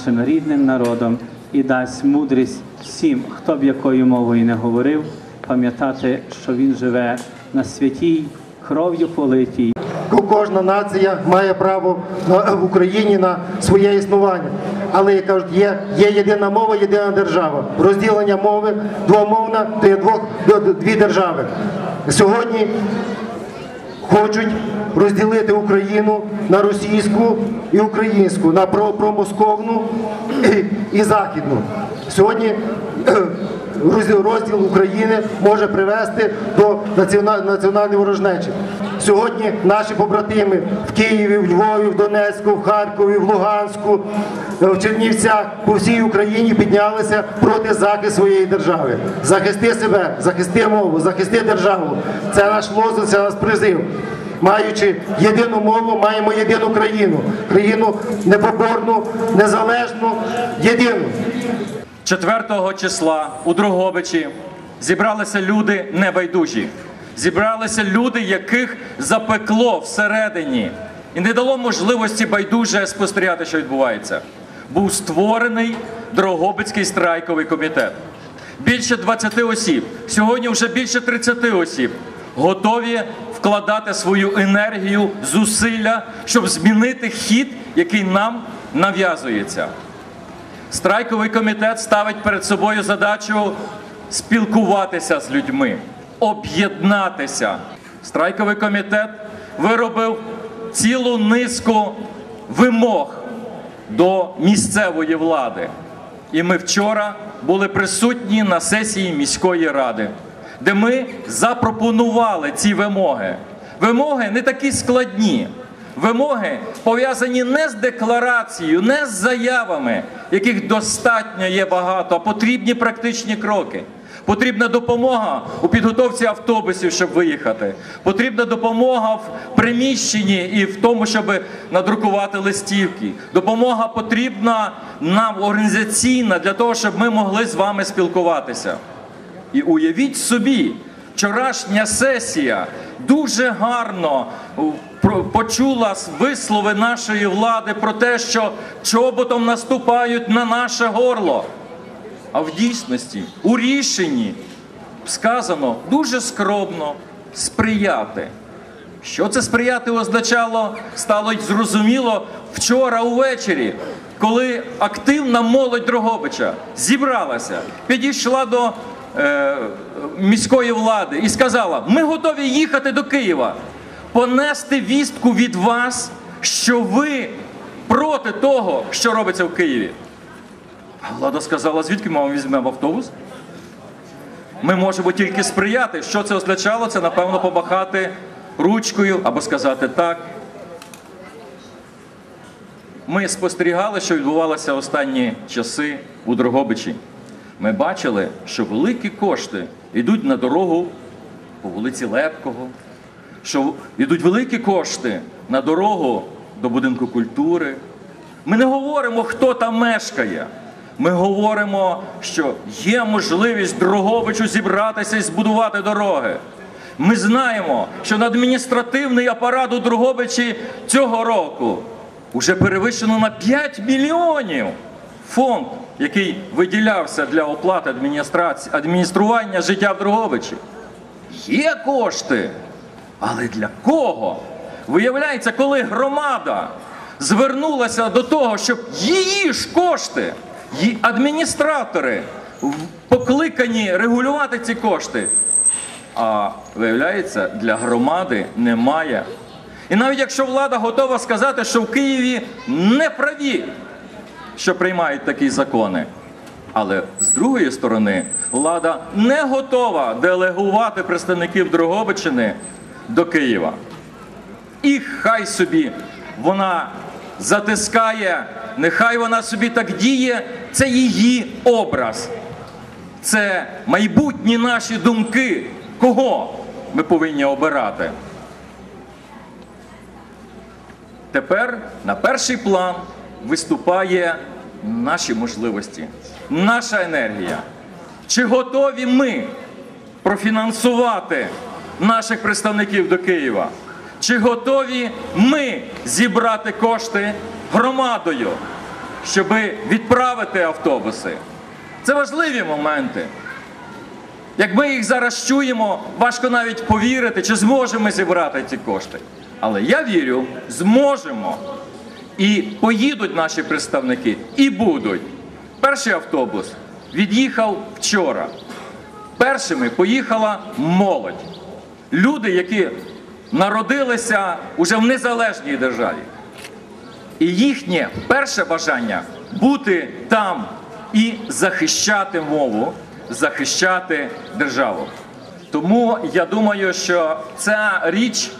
нашим рідним народом і дасть мудрість всім, хто б якою мовою не говорив, пам'ятати, що він живе на святій, кров'ю политій. Кожна нація має право в Україні на своє існування. Але як кажуть, є, є єдина мова, єдина держава. Розділення мови двомовна то є двох, дві держави. Сьогодні хочуть розділити Україну на російську і українську, на про- промосковну і, західну. Сьогодні розділ, України може привести до націона- національної ворожнечі. Сьогодні наші побратими в Києві, в Львові, в Донецьку, в Харкові, в Луганську, е, в Чернівцях, по всій Україні піднялися проти захисту своєї держави. Захисти себе, захисти мову, захисти державу. Це наш лозунг, це наш призив. Маючи єдину мову, маємо єдину країну. Країну непоборну, незалежну, єдину. 4 числа у Дрогобичі зібралися люди небайдужі. Зібралися люди, яких запекло всередині і не дало можливості байдуже спостерігати, що відбувається. Був створений Дрогобицький страйковий комітет. Більше 20 осіб, сьогодні вже більше 30 осіб готові вкладати свою енергію, зусилля, щоб змінити хід, який нам нав'язується. Страйковий комітет ставить перед собою задачу спілкуватися з людьми, об'єднатися. Страйковий комітет виробив цілу низку вимог до місцевої влади. І ми вчора були присутні на сесії міської ради, де ми запропонували ці вимоги. Вимоги не такі складні. Вимоги пов'язані не з декларацією, не з заявами, яких достатньо є багато, а потрібні практичні кроки. Потрібна допомога у підготовці автобусів, щоб виїхати. Потрібна допомога в приміщенні і в тому, щоб надрукувати листівки. Допомога потрібна нам організаційна для того, щоб ми могли з вами спілкуватися. І уявіть собі, вчорашня сесія дуже гарно почула вислови нашої влади про те, що чоботом наступають на наше горло. А в дійсності, у рішенні сказано дуже скромно сприяти. Що це сприяти означало, стало зрозуміло вчора увечері, коли активна молодь Дрогобича зібралася, підійшла до е, міської влади і сказала: ми готові їхати до Києва, понести вістку від вас, що ви проти того, що робиться в Києві. Влада сказала, звідки ми вам візьмемо автобус? Ми можемо тільки сприяти. Що це означало? Це, напевно, помахати ручкою або сказати так. Ми спостерігали, що відбувалося останні часи у Дрогобичі. Ми бачили, що великі кошти йдуть на дорогу по вулиці Лепкого, що йдуть великі кошти на дорогу до будинку культури. Ми не говоримо, хто там мешкає. Ми говоримо, що є можливість Дрогобичу зібратися і збудувати дороги. Ми знаємо, що на адміністративний апарат у Дрогобичі цього року вже перевищено на 5 мільйонів фонд, який виділявся для оплати адміністрації, адміністрування життя в Дрогобичі. Є кошти, але для кого? Виявляється, коли громада звернулася до того, щоб її ж кошти, її адміністратори покликані регулювати ці кошти. А виявляється, для громади немає. І навіть якщо влада готова сказати, що в Києві не праві, що приймають такі закони. Але з другої сторони, влада не готова делегувати представників Дрогобичини до Києва. І хай собі вона затискає, нехай вона собі так діє, це її образ. Це майбутні наші думки, кого ми повинні обирати. Тепер на перший план виступає наші можливості, наша енергія. Чи готові ми профінансувати наших представників до Києва? Чи готові ми зібрати кошти громадою? щоб відправити автобуси. Це важливі моменти. Як ми їх зараз чуємо, важко навіть повірити, чи зможемо зібрати ці кошти. Але я вірю, зможемо. І поїдуть наші представники, і будуть. Перший автобус від'їхав вчора. Першими поїхала молодь. Люди, які народилися уже в незалежній державі. І їхнє перше бажання бути там і захищати мову, захищати державу. Тому я думаю, що ця річ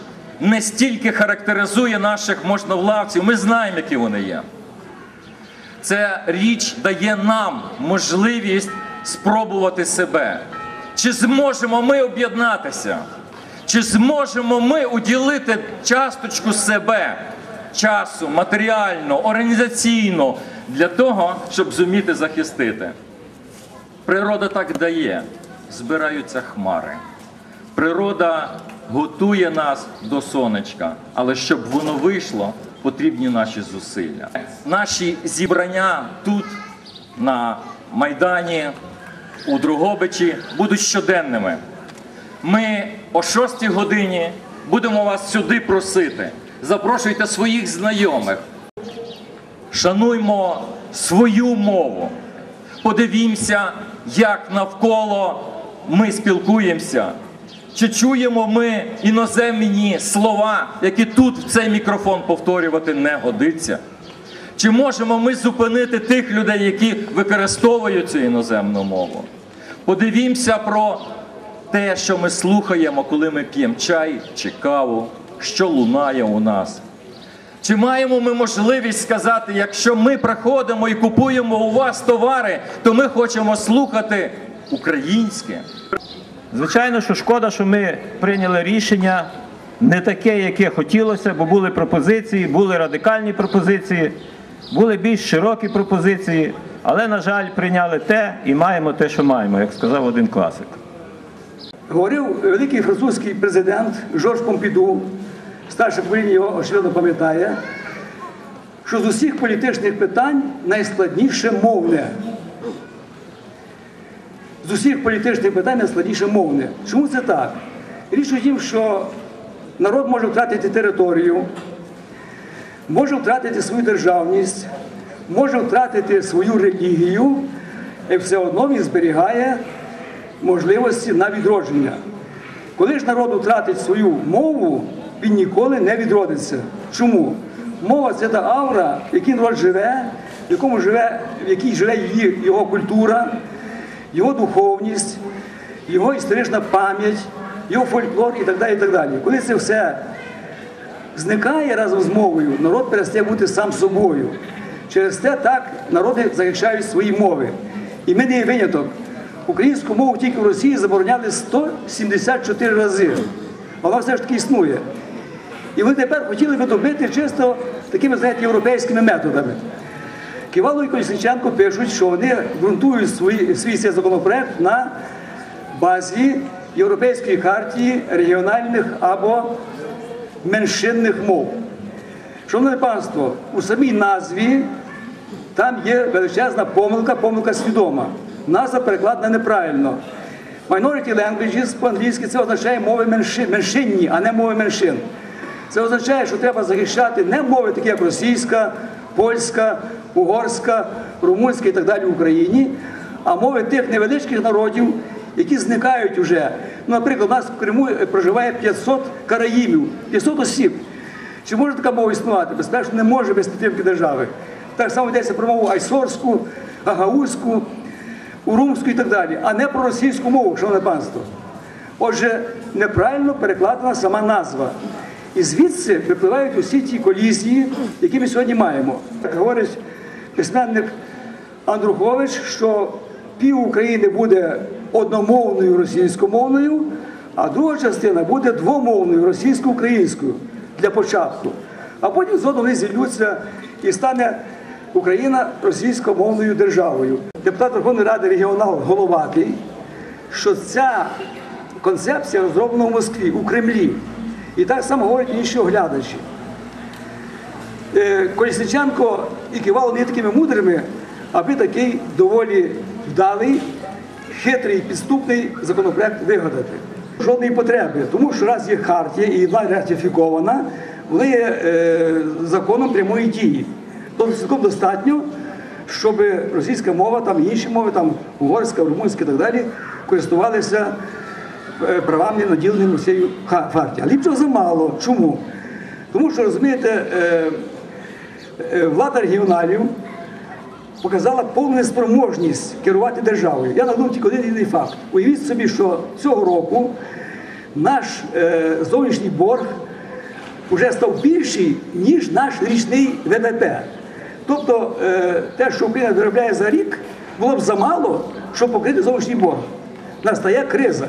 не стільки характеризує наших можновладців, ми знаємо, які вони є. Ця річ дає нам можливість спробувати себе. Чи зможемо ми об'єднатися? Чи зможемо ми уділити часточку себе, часу, матеріально, організаційно для того, щоб зуміти захистити? Природа так дає, збираються хмари. Природа готує нас до сонечка, але щоб воно вийшло, потрібні наші зусилля. Наші зібрання тут, на Майдані, у Другобичі, будуть щоденними. Ми о 6 годині будемо вас сюди просити. Запрошуйте своїх знайомих. Шануймо свою мову. Подивімося, як навколо ми спілкуємося. Чи чуємо ми іноземні слова, які тут в цей мікрофон повторювати не годиться? Чи можемо ми зупинити тих людей, які використовують цю іноземну мову? Подивімося про те, що ми слухаємо, коли ми п'ємо чай чи каву, що лунає у нас. Чи маємо ми можливість сказати, якщо ми приходимо і купуємо у вас товари, то ми хочемо слухати українське? Звичайно, що шкода, що ми прийняли рішення не таке, яке хотілося, бо були пропозиції, були радикальні пропозиції, були більш широкі пропозиції, але, на жаль, прийняли те і маємо те, що маємо, як сказав один класик. Говорив великий французький президент Жорж Помпіду, старше покоління його очевидно пам'ятає, що з усіх політичних питань найскладніше мовне. З усіх політичних питань найскладніше мовне. Чому це так? Річ у тім, що народ може втратити територію, може втратити свою державність, може втратити свою релігію, і все одно він зберігає можливості на відродження. Коли ж народ втратить свою мову, він ніколи не відродиться. Чому? Мова це та аура, в якій народ живе, в якому живе, в якій живе її, його культура, його духовність, його історична пам'ять, його фольклор і так далі. І так далі. Коли це все зникає разом з мовою, народ перестає бути сам собою. Через те так народи захищають свої мови. І ми не є виняток. Українську мову тільки в Росії забороняли 174 рази. Вона все ж таки існує. І вони тепер хотіли би добити чисто такими, знаєте, європейськими методами. Кивало і Колісниченко пишуть, що вони ґрунтують свій, свій цей законопроект на базі Європейської хартії регіональних або меншинних мов. Шановне панство, у самій назві там є величезна помилка, помилка свідома. Назва перекладена неправильно. Minority languages по-англійськи це означає мови меншин, меншинні, а не мови меншин. Це означає, що треба захищати не мови, такі як російська, польська, угорська, румунська і так далі в Україні, а мови тих невеличких народів, які зникають уже. Ну, наприклад, у нас в Криму проживає 500 караїмів, 500 осіб. Чи може така мова існувати? Безперечно, не може без підтримки держави. Так само йдеться про мову айсорську, гагаузьку, урумську і так далі, а не про російську мову, шановне панство. Отже, неправильно перекладена сама назва. І звідси випливають усі ті колізії, які ми сьогодні маємо. Так говорить письменник Андрухович, що пів України буде одномовною російськомовною, а друга частина буде двомовною російсько-українською для початку. А потім згодом вони зіллються і стане Україна російськомовною державою. Депутат Верховної Ради регіонал Головатий, що ця концепція розроблена в Москві, у Кремлі. І так само говорять інші оглядачі. е, Колісниченко і Кивало не такими мудрими, аби такий доволі вдалий, хитрий, підступний законопроект вигадати. Жодної потреби, тому що раз є хартія і вона ратифікована, вона є е, законом прямої дії. Тобто цілком достатньо, щоб російська мова, там інші мови, там угорська, румунська і так далі, користувалися правами, наділеними ха- хартією. Але ліпшого замало. Чому? Тому що, розумієте, е, е, влада регіоналів показала повну неспроможність керувати державою. Я наведу тільки один єдиний факт. Уявіть собі, що цього року наш е, зовнішній борг вже став більший, ніж наш річний ВВП. Тобто е, те, що Україна виробляє за рік, було б замало, щоб покрити зовнішній борг. Настає криза.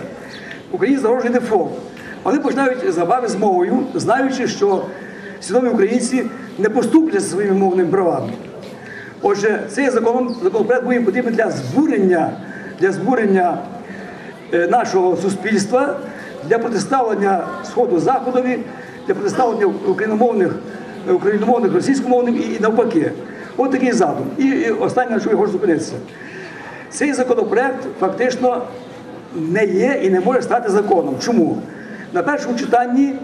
Україні загрожує дефолт. Вони починають забави з мовою, знаючи, що свідомі українці не поступлять своїми мовними правами. Отже, цей закон, законопроект буде потрібен для збурення, для збурення е, нашого суспільства, для протиставлення Сходу Заходові, для протиставлення україномовних, україномовних російськомовним і, навпаки. От такий задум. І, і останнє, на що я хочу зупинитися. Цей законопроект фактично не є і не може стати законом. Чому? На першому читанні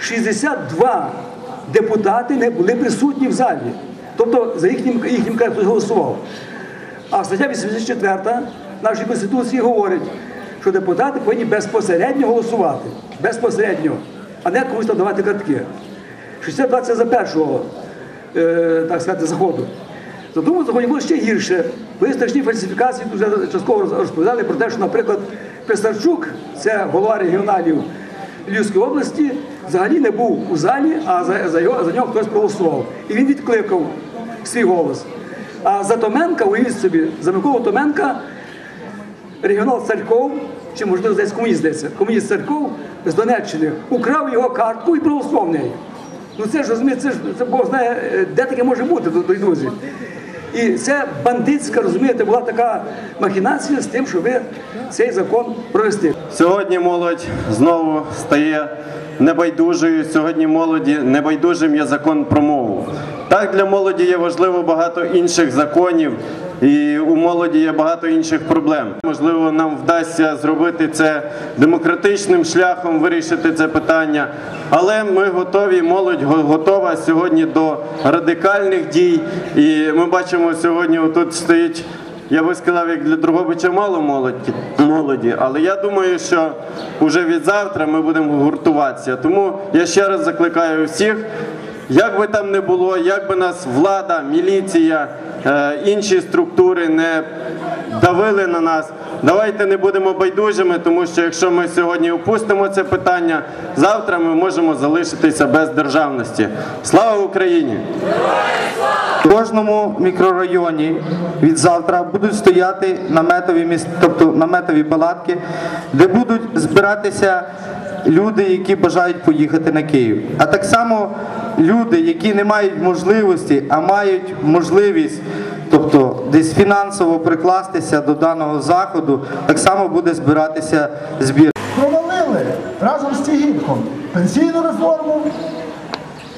62 депутати не були присутні в залі. Тобто за їхнім, їхнім хтось голосував. А стаття 84 нашої Конституції говорить, що депутати повинні безпосередньо голосувати. Безпосередньо, а не комусь там давати картки. 62 це за першого, е, так сказати, заходу. За другого заходу було ще гірше. Були страшні фальсифікації, тут вже частково розповідали про те, що, наприклад, Писарчук, це голова регіоналів Львівської області, взагалі не був у залі, а за, за, його, за нього хтось проголосував. І він відкликав свій голос. А за Томенка, уявіть собі, за Миколу Томенка регіонал Царьков, чи можливо десь комуніст здається, комуніст Царьков з Донеччини украв його картку і проголосував нею. Ну це ж розумієте, це ж це Бог знає, е, де таке може бути, друзі. І це бандитська, розумієте, була така махінація з тим, щоб цей закон провести. Сьогодні молодь знову стає небайдужою. Сьогодні молоді небайдужим є закон про мову. Так для молоді є важливо багато інших законів, і у молоді є багато інших проблем. Можливо, нам вдасться зробити це демократичним шляхом, вирішити це питання. Але ми готові, молодь готова сьогодні до радикальних дій. І ми бачимо сьогодні, тут стоїть я би сказав, як для Другобича мало молоді, але я думаю, що вже від завтра ми будемо гуртуватися. Тому я ще раз закликаю всіх, як би там не було, як би нас влада, міліція, інші структури не давили на нас. Давайте не будемо байдужими, тому що якщо ми сьогодні опустимо це питання, завтра ми можемо залишитися без державності. Слава Україні! В кожному мікрорайоні від завтра будуть стояти наметові міст, тобто наметові палатки, де будуть збиратися люди, які бажають поїхати на Київ. А так само люди, які не мають можливості, а мають можливість, тобто десь фінансово прикластися до даного заходу, так само буде збиратися збір. провалили разом з Тігіпком пенсійну реформу,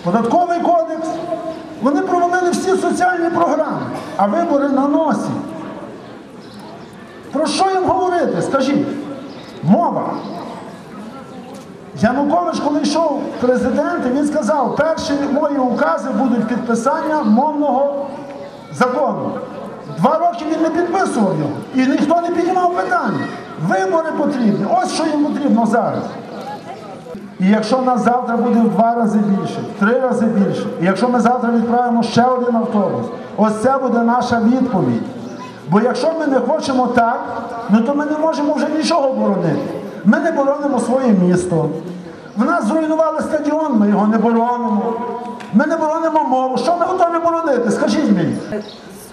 податковий кодекс. Вони провалили всі соціальні програми, а вибори на носі. Про що їм говорити? Скажіть, мова. Янукович, коли йшов в президенти, він сказав, перші мої укази будуть підписання мовного закону. Два роки він не підписував його. І ніхто не піднімав питання. Вибори потрібні. Ось що їм потрібно зараз. І якщо нас завтра буде в два рази більше, в три рази більше, і якщо ми завтра відправимо ще один автобус, ось це буде наша відповідь. Бо якщо ми не хочемо так, ну то ми не можемо вже нічого боронити. Ми не боронимо своє місто. В нас зруйнували стадіон, ми його не боронимо. Ми не боронимо мову. Що ми готові боронити? Скажіть мені.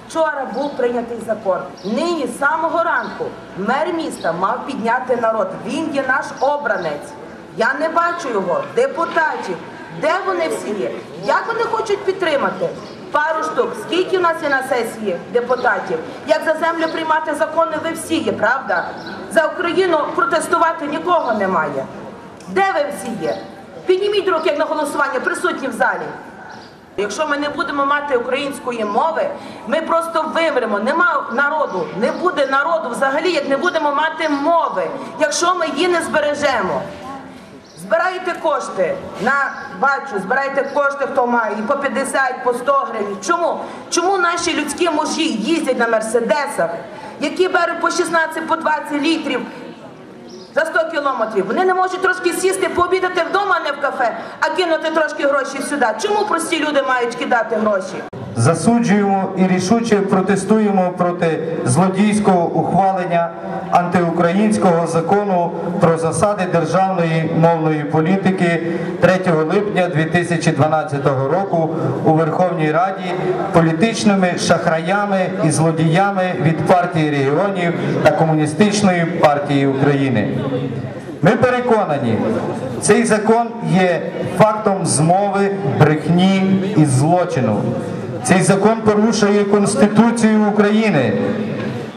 Вчора був прийнятий закон. Нині з самого ранку мер міста мав підняти народ. Він є наш обранець. Я не бачу його, депутатів. Де вони всі є? Як вони хочуть підтримати? Пару штук. Скільки у нас є на сесії депутатів? Як за землю приймати закони, ви всі є, правда? За Україну протестувати нікого немає. Де ви всі є? Підніміть руки як на голосування, присутні в залі. Якщо ми не будемо мати української мови, ми просто вимремо. Нема народу, не буде народу взагалі, як не будемо мати мови, якщо ми її не збережемо. Збирайте кошти на бачу, збирайте кошти, хто має, і по 50, по 100 гривень. Чому? Чому наші людські мужі їздять на мерседесах, які беруть по 16, по 20 літрів за 100 кілометрів? Вони не можуть трошки сісти, пообідати вдома, а не в кафе, а кинути трошки гроші сюди. Чому прості люди мають кидати гроші? Засуджуємо і рішуче протестуємо проти злодійського ухвалення антиукраїнського закону про засади державної мовної політики 3 липня 2012 року у Верховній Раді політичними шахраями і злодіями від партії регіонів та Комуністичної партії України. Ми переконані, цей закон є фактом змови, брехні і злочину. Цей закон порушує Конституцію України.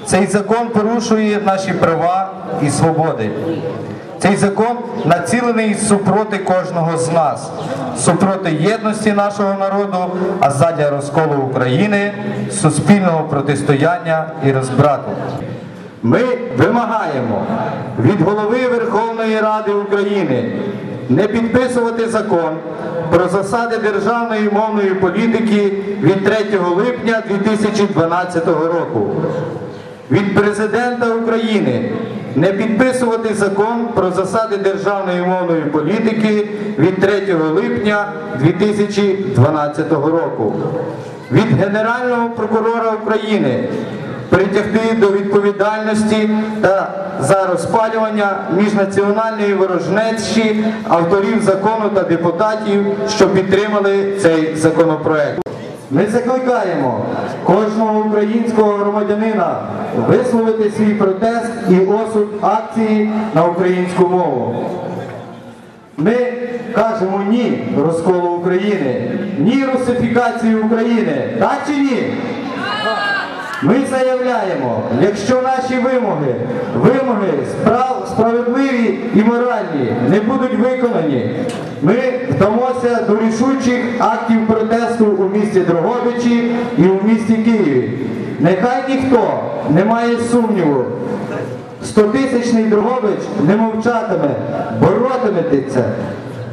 Цей закон порушує наші права і свободи. Цей закон націлений супроти кожного з нас, супроти єдності нашого народу, а задля розколу України, суспільного протистояння і розбрату. Ми вимагаємо від голови Верховної Ради України не підписувати закон про засади державної мовної політики від 3 липня 2012 року. Від президента України не підписувати закон про засади державної мовної політики від 3 липня 2012 року. Від Генерального прокурора України притягти до відповідальності та за розпалювання міжнаціональної ворожнечі авторів закону та депутатів, що підтримали цей законопроект. Ми закликаємо кожного українського громадянина висловити свій протест і осуд акції на українську мову. Ми кажемо ні розколу України, ні русифікації України. Так чи ні? Ми заявляємо, якщо наші вимоги, вимоги справ, справедливі і моральні не будуть виконані, ми вдамося до рішучих актів протесту у місті Дрогобичі і у місті Києві. Нехай ніхто не має сумніву. Стотисячний Дрогобич не мовчатиме, боротиметься.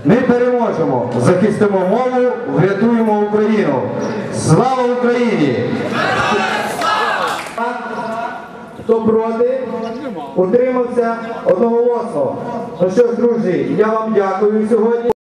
Ми переможемо, захистимо мову, врятуємо Україну. Слава Україні! Хто проти? Утримався одноголосно. Ну що ж, друзі, я вам дякую сьогодні.